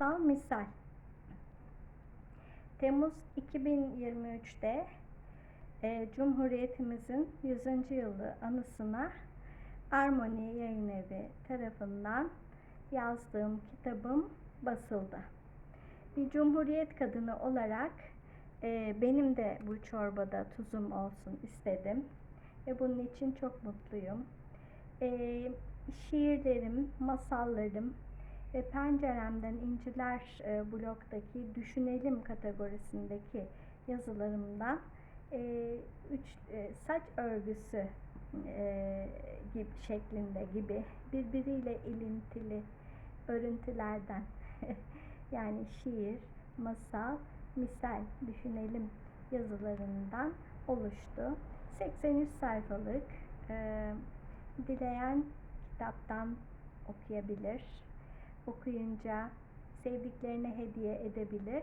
Masal Misal Temmuz 2023'te e, Cumhuriyetimizin 100. yılı anısına Armoni Yayın Evi tarafından yazdığım kitabım basıldı. Bir Cumhuriyet kadını olarak e, benim de bu çorbada tuzum olsun istedim ve bunun için çok mutluyum. E, şiirlerim, masallarım, ve penceremden inciler e, blogdaki düşünelim kategorisindeki yazılarımdan e, üç e, saç örgüsü e, gibi şeklinde gibi birbiriyle ilintili örüntülerden yani şiir, masal, misal düşünelim yazılarından oluştu. 83 sayfalık e, dileyen kitaptan okuyabilir okuyunca sevdiklerine hediye edebilir.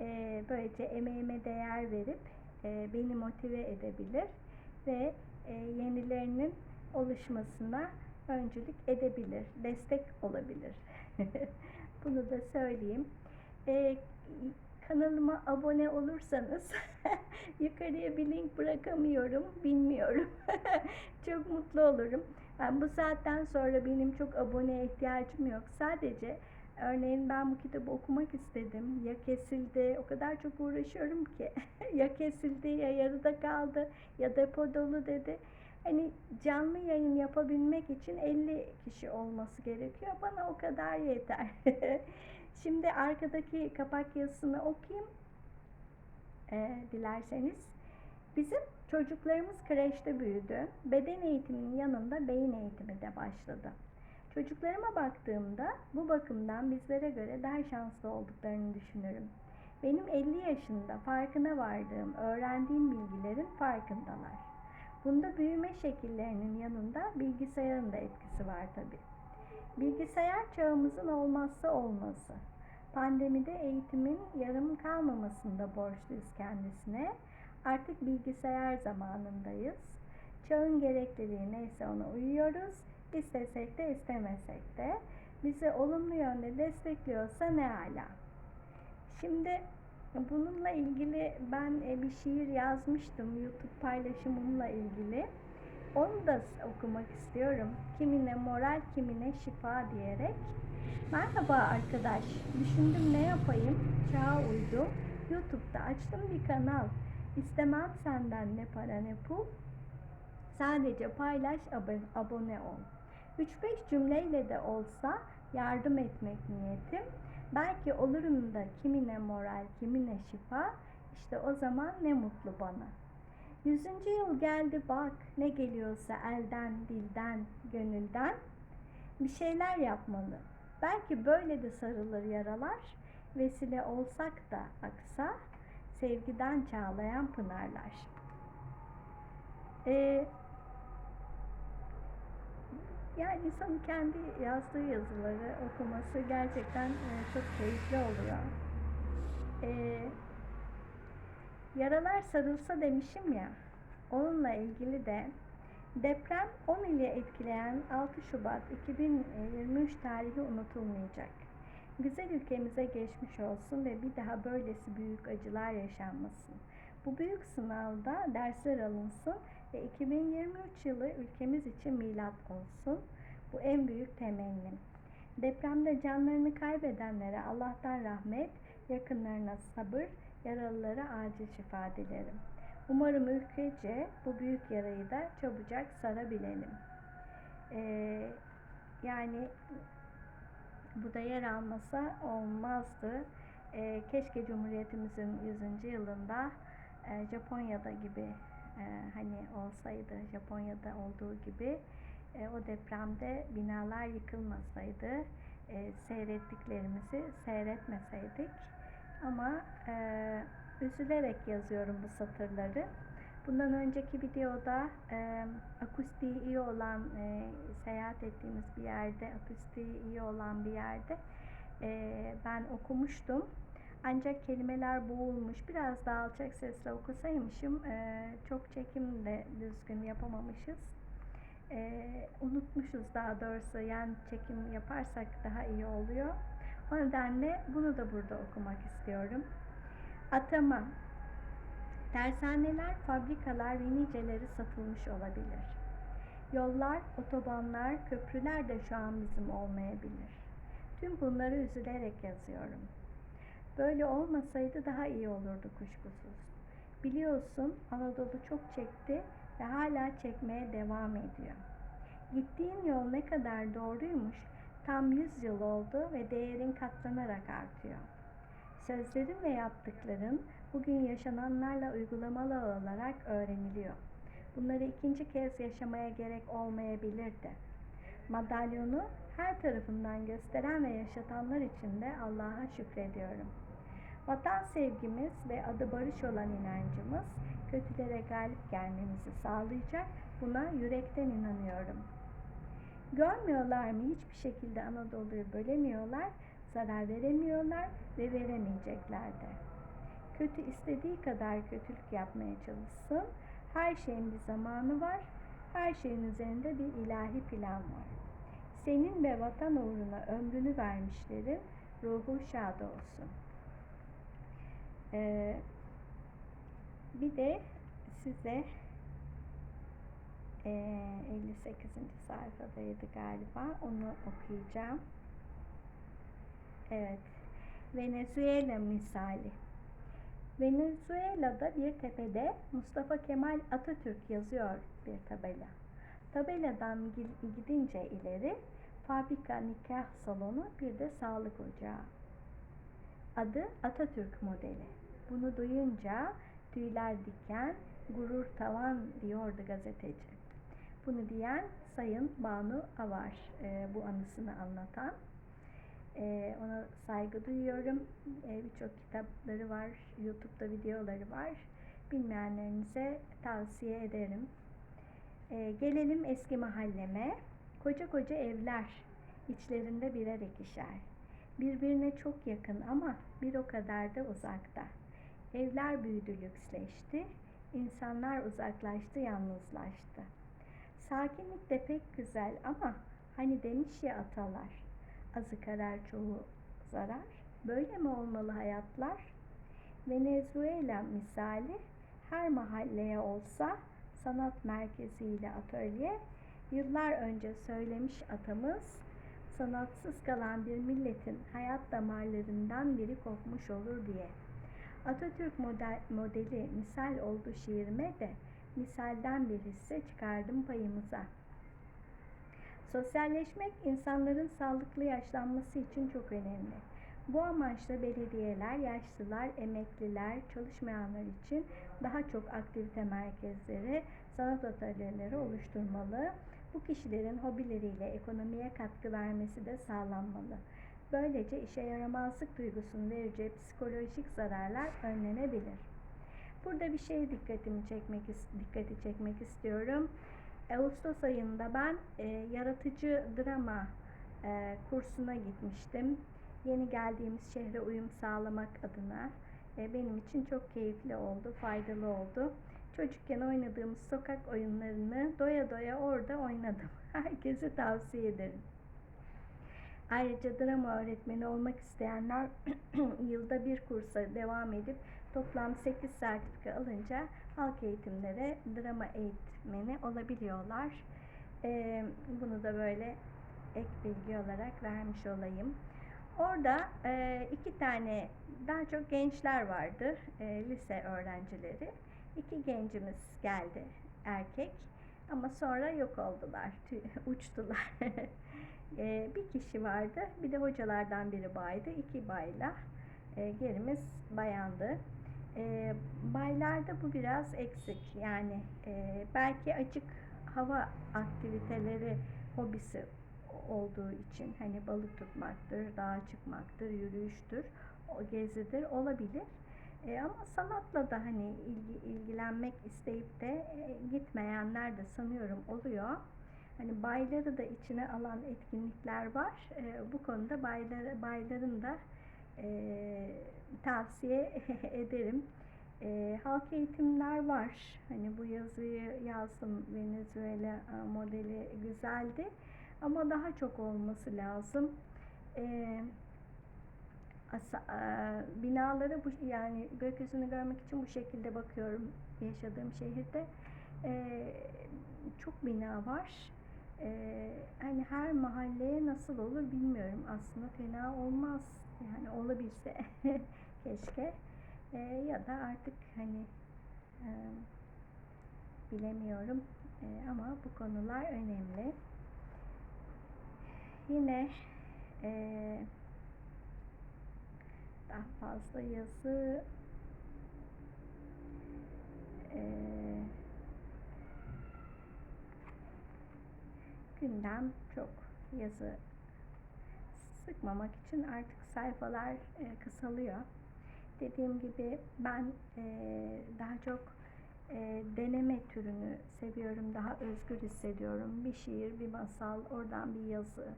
E, böylece emeğime değer verip e, beni motive edebilir ve e, yenilerinin oluşmasına öncülük edebilir, destek olabilir. Bunu da söyleyeyim. E, kanalıma abone olursanız yukarıya bir link bırakamıyorum, bilmiyorum. çok mutlu olurum. Yani bu saatten sonra benim çok aboneye ihtiyacım yok. Sadece örneğin ben bu kitabı okumak istedim. Ya kesildi, o kadar çok uğraşıyorum ki. ya kesildi, ya yarıda kaldı, ya depo dolu dedi. Hani canlı yayın yapabilmek için 50 kişi olması gerekiyor. Bana o kadar yeter. Şimdi arkadaki kapak yazısını okuyayım. Ee, dilerseniz. Bizim çocuklarımız kreşte büyüdü. Beden eğitiminin yanında beyin eğitimi de başladı. Çocuklarıma baktığımda bu bakımdan bizlere göre daha şanslı olduklarını düşünürüm. Benim 50 yaşında farkına vardığım, öğrendiğim bilgilerin farkındalar. Bunda büyüme şekillerinin yanında bilgisayarın da etkisi var tabi. Bilgisayar çağımızın olmazsa olmazı. Pandemide eğitimin yarım kalmamasında borçluyuz kendisine Artık bilgisayar zamanındayız. Çağın gerekliliği neyse ona uyuyoruz. İstesek de istemesek de bizi olumlu yönde destekliyorsa ne ala. Şimdi bununla ilgili ben e, bir şiir yazmıştım YouTube paylaşımımla ilgili. Onu da okumak istiyorum. Kimine moral, kimine şifa diyerek. Merhaba arkadaş. Düşündüm ne yapayım? Çağa uydu. YouTube'da açtım bir kanal. İstemem senden ne para ne pul. Sadece paylaş, abone ol. 3-5 cümleyle de olsa yardım etmek niyetim. Belki olurum da kimine moral, kimine şifa. İşte o zaman ne mutlu bana. Yüzüncü yıl geldi bak ne geliyorsa elden, dilden, gönülden. Bir şeyler yapmalı. Belki böyle de sarılır yaralar. Vesile olsak da aksa sevgiden çağlayan pınarlar. Ee, yani insanın kendi yazdığı yazıları okuması gerçekten e, çok keyifli oluyor. Ee, yaralar sarılsa demişim ya, onunla ilgili de deprem 10 ili etkileyen 6 Şubat 2023 tarihi unutulmayacak. Güzel ülkemize geçmiş olsun ve bir daha böylesi büyük acılar yaşanmasın. Bu büyük sınavda dersler alınsın ve 2023 yılı ülkemiz için milat olsun. Bu en büyük temennim. Depremde canlarını kaybedenlere Allah'tan rahmet, yakınlarına sabır, yaralılara acil şifa dilerim. Umarım ülkece bu büyük yarayı da çabucak sarabilelim. Ee, yani bu da yer almasa olmazdı. E, keşke Cumhuriyetimizin 100. yılında e, Japonya'da gibi e, hani olsaydı, Japonya'da olduğu gibi e, o depremde binalar yıkılmasaydı, e, seyrettiklerimizi seyretmeseydik. Ama e, üzülerek yazıyorum bu satırları. Bundan önceki videoda e, akustiği iyi olan, e, seyahat ettiğimiz bir yerde, akustiği iyi olan bir yerde e, ben okumuştum. Ancak kelimeler boğulmuş. Biraz daha alçak sesle okusaymışım. E, çok çekim de düzgün yapamamışız. E, unutmuşuz daha doğrusu. Yani çekim yaparsak daha iyi oluyor. O nedenle bunu da burada okumak istiyorum. Atama. Tersaneler, fabrikalar ve niceleri satılmış olabilir. Yollar, otobanlar, köprüler de şu an bizim olmayabilir. Tüm bunları üzülerek yazıyorum. Böyle olmasaydı daha iyi olurdu kuşkusuz. Biliyorsun Anadolu çok çekti ve hala çekmeye devam ediyor. Gittiğin yol ne kadar doğruymuş tam 100 yıl oldu ve değerin katlanarak artıyor. Sözlerin ve yaptıkların bugün yaşananlarla uygulamalı olarak öğreniliyor. Bunları ikinci kez yaşamaya gerek olmayabilirdi. Madalyonu her tarafından gösteren ve yaşatanlar için de Allah'a şükrediyorum. Vatan sevgimiz ve adı barış olan inancımız kötülere galip gelmemizi sağlayacak. Buna yürekten inanıyorum. Görmüyorlar mı? Hiçbir şekilde Anadolu'yu bölemiyorlar, zarar veremiyorlar ve veremeyecekler de. Kötü istediği kadar kötülük yapmaya çalışsın. Her şeyin bir zamanı var. Her şeyin üzerinde bir ilahi plan var. Senin ve vatan uğruna ömrünü vermişlerin ruhu şad olsun. Ee, bir de size 58. sayfadaydı galiba. Onu okuyacağım. Evet. Venezuela misali. Venezuela'da bir tepede Mustafa Kemal Atatürk yazıyor bir tabela. Tabeladan gidince ileri fabrika nikah salonu bir de sağlık ocağı. Adı Atatürk modeli. Bunu duyunca tüyler diken, gurur tavan diyordu gazeteci. Bunu diyen Sayın Banu Avar e, bu anısını anlatan. E, ona saygı duyuyorum. E, Birçok kitapları var, YouTube'da videoları var. Bilmeyenlerinize tavsiye ederim. E, gelelim eski mahalleme. Koca koca evler, içlerinde birer ikişer. Birbirine çok yakın ama bir o kadar da uzakta. Evler büyüdü, lüksleşti. İnsanlar uzaklaştı, yalnızlaştı. Sakinlik de pek güzel ama hani demiş ya atalar, azı karar çoğu zarar. Böyle mi olmalı hayatlar? Venezuela misali her mahalleye olsa sanat merkeziyle atölye, yıllar önce söylemiş atamız, sanatsız kalan bir milletin hayat damarlarından biri kopmuş olur diye. Atatürk model, modeli misal oldu şiirime de misalden bir hisse çıkardım payımıza. Sosyalleşmek insanların sağlıklı yaşlanması için çok önemli. Bu amaçla belediyeler, yaşlılar, emekliler, çalışmayanlar için daha çok aktivite merkezleri, sanat atölyeleri oluşturmalı. Bu kişilerin hobileriyle ekonomiye katkı vermesi de sağlanmalı. Böylece işe yaramazlık duygusunu vereceği psikolojik zararlar önlenebilir. Burada bir şey dikkatimi çekmek dikkati çekmek istiyorum. Ağustos ayında ben e, yaratıcı drama e, kursuna gitmiştim. Yeni geldiğimiz şehre uyum sağlamak adına e, benim için çok keyifli oldu, faydalı oldu. Çocukken oynadığımız sokak oyunlarını doya doya orada oynadım. Herkese tavsiye ederim. Ayrıca drama öğretmeni olmak isteyenler yılda bir kursa devam edip toplam 8 sertifika alınca halk eğitimlere drama eğitmeni olabiliyorlar. Ee, bunu da böyle ek bilgi olarak vermiş olayım. Orada e, iki tane daha çok gençler vardı, e, lise öğrencileri. İki gencimiz geldi, erkek. Ama sonra yok oldular, uçtular. e, bir kişi vardı, bir de hocalardan biri baydı, iki bayla. E, gerimiz bayandı. E, baylarda bu biraz eksik. Yani e, belki açık hava aktiviteleri hobisi olduğu için hani balık tutmaktır, dağa çıkmaktır, yürüyüştür, o gezidir olabilir. E, ama sanatla da hani ilgi, ilgilenmek isteyip de e, gitmeyenler de sanıyorum oluyor. Hani bayları da içine alan etkinlikler var. E, bu konuda baylar, bayların da e, tavsiye ederim. E, halk eğitimler var. Hani bu yazıyı yazdım. Venezuela e, modeli güzeldi. Ama daha çok olması lazım. E, Asa- eee, binalara bu yani gökyüzünü görmek için bu şekilde bakıyorum yaşadığım şehirde. Eee, çok bina var. Eee, hani her mahalleye nasıl olur bilmiyorum. Aslında fena olmaz. Yani olabilse keşke. Eee, ya da artık hani eee, bilemiyorum. Eee, ama bu konular önemli. Yine eee daha fazla yazı eee, gündem çok yazı sıkmamak için artık sayfalar e, kısalıyor. Dediğim gibi ben e, daha çok e, deneme türünü seviyorum. Daha özgür hissediyorum. Bir şiir, bir masal, oradan bir yazı.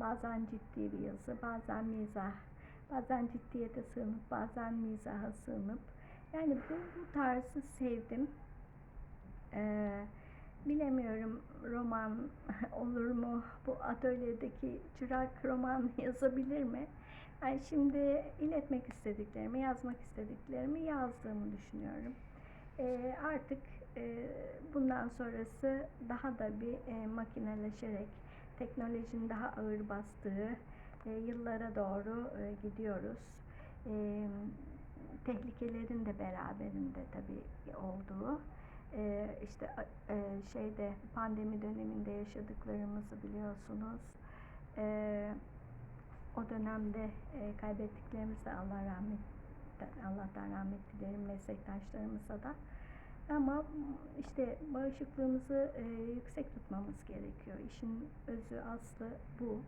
Bazen ciddi bir yazı, bazen mizah. Bazen ciddiyete sığınıp, bazen mizaha sığınıp. Yani bu, bu tarzı sevdim. Ee, bilemiyorum roman olur mu? Bu atölyedeki çırak roman yazabilir mi? Yani şimdi iletmek istediklerimi, yazmak istediklerimi yazdığımı düşünüyorum. Ee, artık e, bundan sonrası daha da bir e, makineleşerek, teknolojinin daha ağır bastığı e, yıllara doğru e, gidiyoruz. E, tehlikelerin de beraberinde tabii olduğu. E, işte e, şeyde pandemi döneminde yaşadıklarımızı biliyorsunuz. E, o dönemde e, kaybettiklerimizi Allah rahmet Allah'tan rahmet dilerim meslektaşlarımıza da. Ama işte bağışıklığımızı e, yüksek tutmamız gerekiyor. İşin özü aslı bu.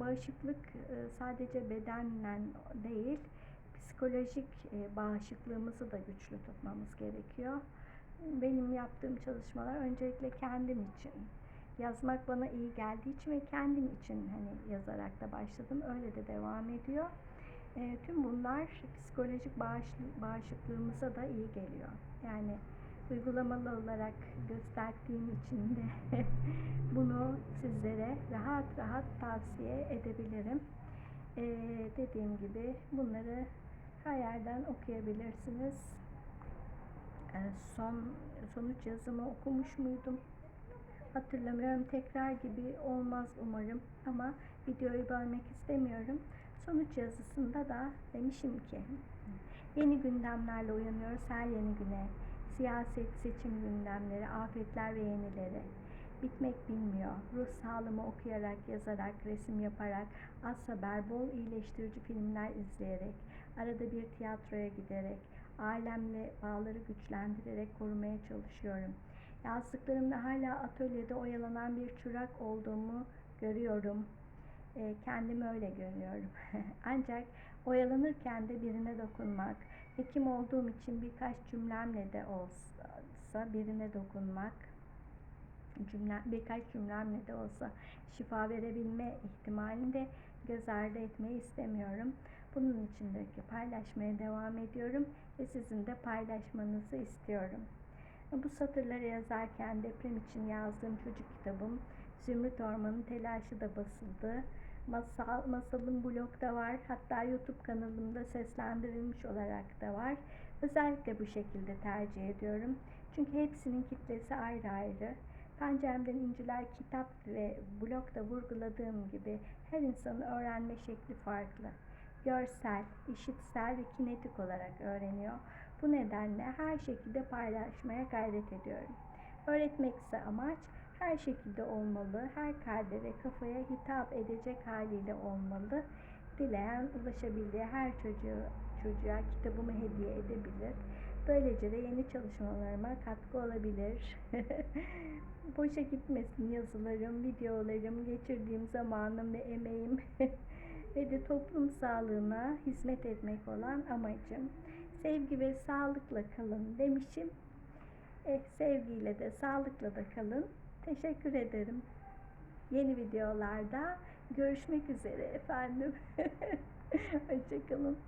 Bağışıklık e, sadece bedenle değil, psikolojik e, bağışıklığımızı da güçlü tutmamız gerekiyor. Benim yaptığım çalışmalar öncelikle kendim için. Yazmak bana iyi geldiği için ve kendim için hani yazarak da başladım. Öyle de devam ediyor. E, tüm bunlar psikolojik bağışlı, bağışıklığımıza da iyi geliyor. Yani uygulamalı olarak gösterdiğim için de bunu sizlere rahat rahat tavsiye edebilirim. Ee, dediğim gibi bunları her yerden okuyabilirsiniz. Ee, son sonuç yazımı okumuş muydum? Hatırlamıyorum. Tekrar gibi olmaz umarım ama videoyu bölmek istemiyorum. Sonuç yazısında da demişim ki yeni gündemlerle uyanıyoruz her yeni güne siyaset, seçim gündemleri, afetler ve yenileri. Bitmek bilmiyor. Ruh sağlığımı okuyarak, yazarak, resim yaparak, az haber, bol iyileştirici filmler izleyerek, arada bir tiyatroya giderek, ailemle bağları güçlendirerek korumaya çalışıyorum. Yazdıklarımda hala atölyede oyalanan bir çırak olduğumu görüyorum. E, kendimi öyle görüyorum. Ancak oyalanırken de birine dokunmak, Hekim olduğum için birkaç cümlemle de olsa birine dokunmak, cümle, birkaç cümlemle de olsa şifa verebilme ihtimalini de göz ardı etmeyi istemiyorum. Bunun içindeki paylaşmaya devam ediyorum ve sizin de paylaşmanızı istiyorum. Bu satırları yazarken deprem için yazdığım çocuk kitabım Zümrüt Orman'ın telaşı da basıldı. Masal, masalım blogda var. Hatta YouTube kanalımda seslendirilmiş olarak da var. Özellikle bu şekilde tercih ediyorum. Çünkü hepsinin kitlesi ayrı ayrı. Penceremden İnciler kitap ve blogda vurguladığım gibi her insanın öğrenme şekli farklı. Görsel, işitsel ve kinetik olarak öğreniyor. Bu nedenle her şekilde paylaşmaya gayret ediyorum. Öğretmekse amaç her şekilde olmalı, her kalbe ve kafaya hitap edecek haliyle olmalı. Dileyen ulaşabildiği her çocuğu, çocuğa kitabımı hediye edebilir. Böylece de yeni çalışmalarıma katkı olabilir. Boşa gitmesin yazılarım, videolarım, geçirdiğim zamanım ve emeğim ve de toplum sağlığına hizmet etmek olan amacım. Sevgi ve sağlıkla kalın demişim. Eh, sevgiyle de sağlıkla da kalın. Teşekkür ederim. Yeni videolarda görüşmek üzere efendim. Hoşçakalın.